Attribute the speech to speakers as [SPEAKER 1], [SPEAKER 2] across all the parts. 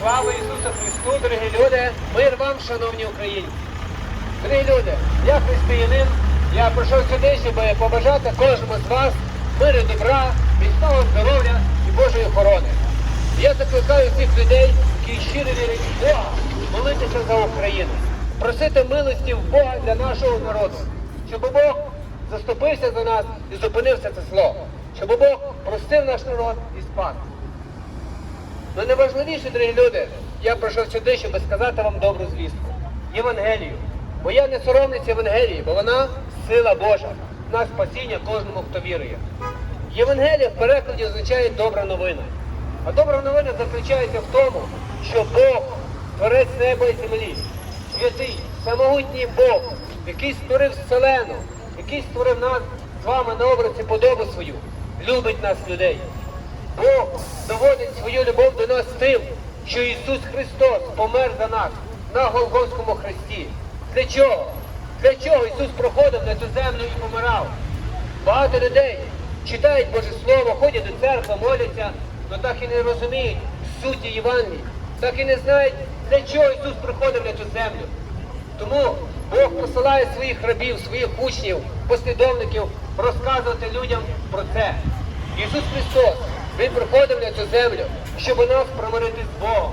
[SPEAKER 1] Слава Ісусу Христу, дорогі люди! Мир вам, шановні українці! Дорогі люди, я християнин, я прийшов сюди, щоб побажати кожному з вас миру, добра, міцного здоров'я і Божої охорони. Я закликаю всіх людей, які щиро вірять в Бога, молитися за Україну, просити милості в Бога для нашого народу, щоб Бог заступився за нас і зупинився це зло, щоб Бог простив наш народ і спас. Ну найважливіше, дорогі люди, я прийшов сюди, щоб сказати вам добру звістку. Євангелію. Бо я не соромлюся Євангелії, бо вона сила Божа на спасіння кожному, хто вірує. Євангелія в перекладі означає добра новина. А добра новина заключається в тому, що Бог, творець неба і землі, святий, самогутній Бог, який створив вселену, який створив нас з вами на образ і подобу свою, любить нас людей. Бог доводить свою любов до нас тим, що Ісус Христос помер за нас на Голгофському хресті. Для чого? Для чого Ісус проходив на цю землю і помирав? Багато людей читають Боже Слово, ходять до церкви, моляться, але так і не розуміють суті Євангелії, так і не знають, для чого Ісус приходив на цю землю. Тому Бог посилає своїх рабів, своїх учнів, послідовників розказувати людям про це. Ісус Христос, Він приходив на цю землю, щоб нас примирити з Богом,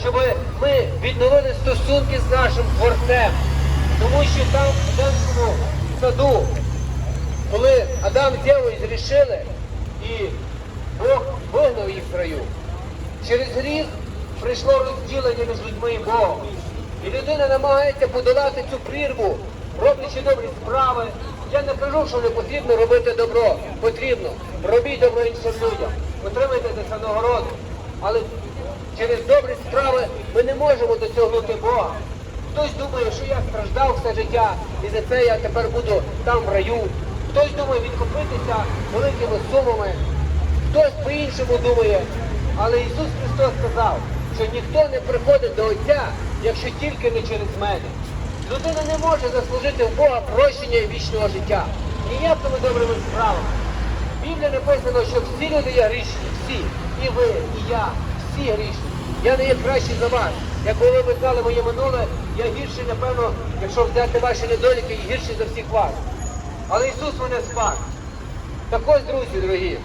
[SPEAKER 1] щоб ми відновили стосунки з нашим Творцем. Тому що там в Едемському саду, коли Адам з Євою зрішили, і Бог вигнав їх з раю, через гріх прийшло розділення між людьми і Богом. І людина намагається подолати цю прірву, роблячи добрі справи. Я не кажу, що не потрібно робити добро. Потрібно. Робіть добро іншим людям. Отримайте за це нагороду. Але через добрі справи ми не можемо досягнути Бога. Хтось думає, що я страждав все життя, і за це я тепер буду там в раю. Хтось думає відкупитися великими сумами, хтось по-іншому думає. Але Ісус Христос сказав, що ніхто не приходить до Отця, якщо тільки не через мене. Людина не може заслужити в Бога прощення і вічного життя. Ніякими добрими справами. В Біблії написано, що всі люди є грішні, всі. І ви, і я, всі грішні. Я не є кращий за вас. Як коли ви знали моє минуле, я гірший, напевно, якщо взяти ваші недоліки, і гірший за всіх вас. Але Ісус мене спас. Так ось, друзі, дорогі,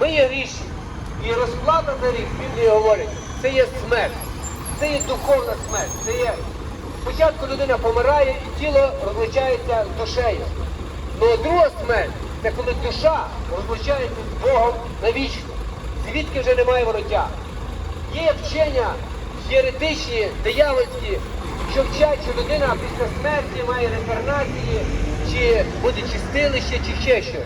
[SPEAKER 1] ми є грішні. І розплата за рік, в Біблії говорить, це є смерть. Це є духовна смерть. Це є спочатку людина помирає і тіло розлучається з душею. Ну а друга смерть це коли душа розлучається з Богом навічно. Звідки вже немає вороття. Є вчення єретичні, диявольські, що вчать, що людина після смерті має реінкарнації, чи буде чистилище, чи ще щось.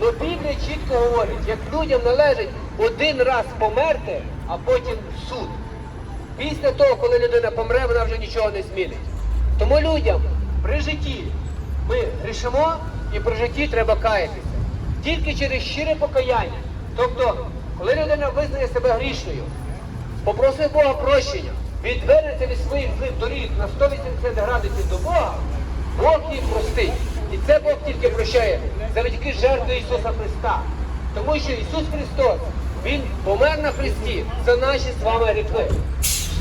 [SPEAKER 1] Ну Біблія чітко говорить, як людям належить один раз померти, а потім суд. Після того, коли людина помре, вона вже нічого не змінить. Тому людям при житті ми грішимо і при житті треба каятися. Тільки через щире покаяння. Тобто, коли людина визнає себе грішною, попросив Бога прощення, відвернеться від своїх злих доріг на 180 градусів до Бога, Бог їх простить. І це Бог тільки прощає завдяки жертві Ісуса Христа. Тому що Ісус Христос, Він помер на Христі за наші з вами гріхи.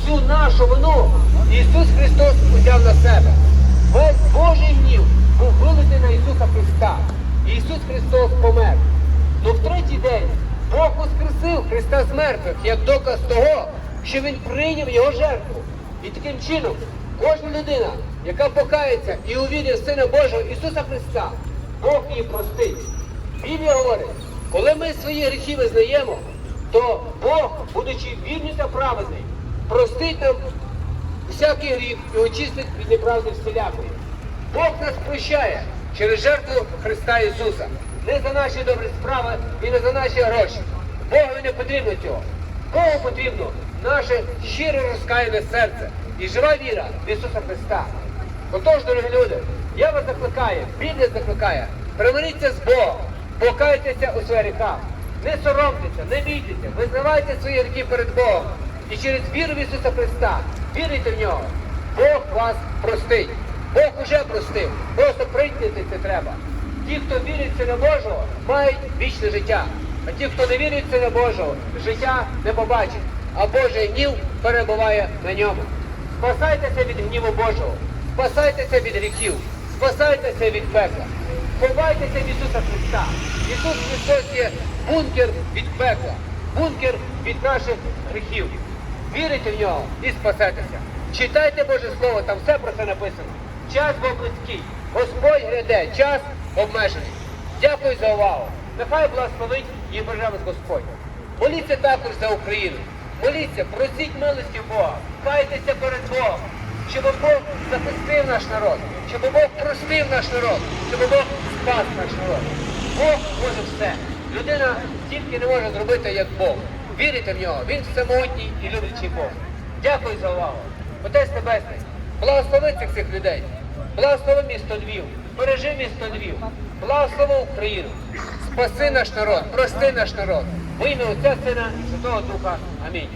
[SPEAKER 1] Всю нашу вину Ісус Христос узяв на себе. Весь Божий гнів був вилитий на Ісуса Христа. Ісус Христос помер. Ну в третій день Бог воскресив Христа з мертвих як доказ того, що Він прийняв його жертву. І таким чином кожна людина, яка покається і увірює в Сина Божого Ісуса Христа, Бог її простить. Біблія говорить, коли ми свої гріхи визнаємо, то Бог, будучи вірний та праведний, простить нам всякий гріх і очистить від неправди всілякої. Бог нас прощає через жертву Христа Ісуса. Не за наші добрі справи і не за наші гроші. Богові не потрібно цього. Богу потрібно наше щире розкаяне серце і жива віра в Ісуса Христа. Отож, дорогі люди, я вас закликаю, Біблія закликає, примиріться з Богом, покайтеся у своїх гріхах. Не соромтеся, не бійтеся, визнавайте свої гріхи перед Богом. І через віру в Ісуса Христа, віруйте в нього, Бог вас простить. Бог уже простив. Просто прийняти це треба. Ті, хто вірить в Сина Божого, мають вічне життя. А ті, хто не вірить в Сина Божого, життя не побачить. а Божий гнів перебуває на ньому. Спасайтеся від гніву Божого, спасайтеся від гріхів, спасайтеся від пекла. Ховайтеся в Ісуса Христа. Ісус Христос є бункер від пекла, бункер від наших гріхів. Вірите в нього і спасетеся. Читайте Боже Слово, там все про це написано. Час був близький. Господь гряде, час обмежений. Дякую за увагу. Нехай благословить і береже вас Господь. Моліться також за Україну. Моліться, просіть милості Бога, кайтеся перед Богом, щоб Бог захистив наш народ, щоб Бог простив наш народ, щоб Бог спас наш народ. Бог може все. Людина тільки не може зробити як Бог. Вірите в нього, він всемогутній і люблячий Бог. Дякую за увагу. Отець Небесний, благослови цих цих людей. Благослови місто Львів, бережи місто Львів, благослови Україну, спаси наш народ, прости наш народ. В ім'я Отця Сина і Святого Духа. Амінь.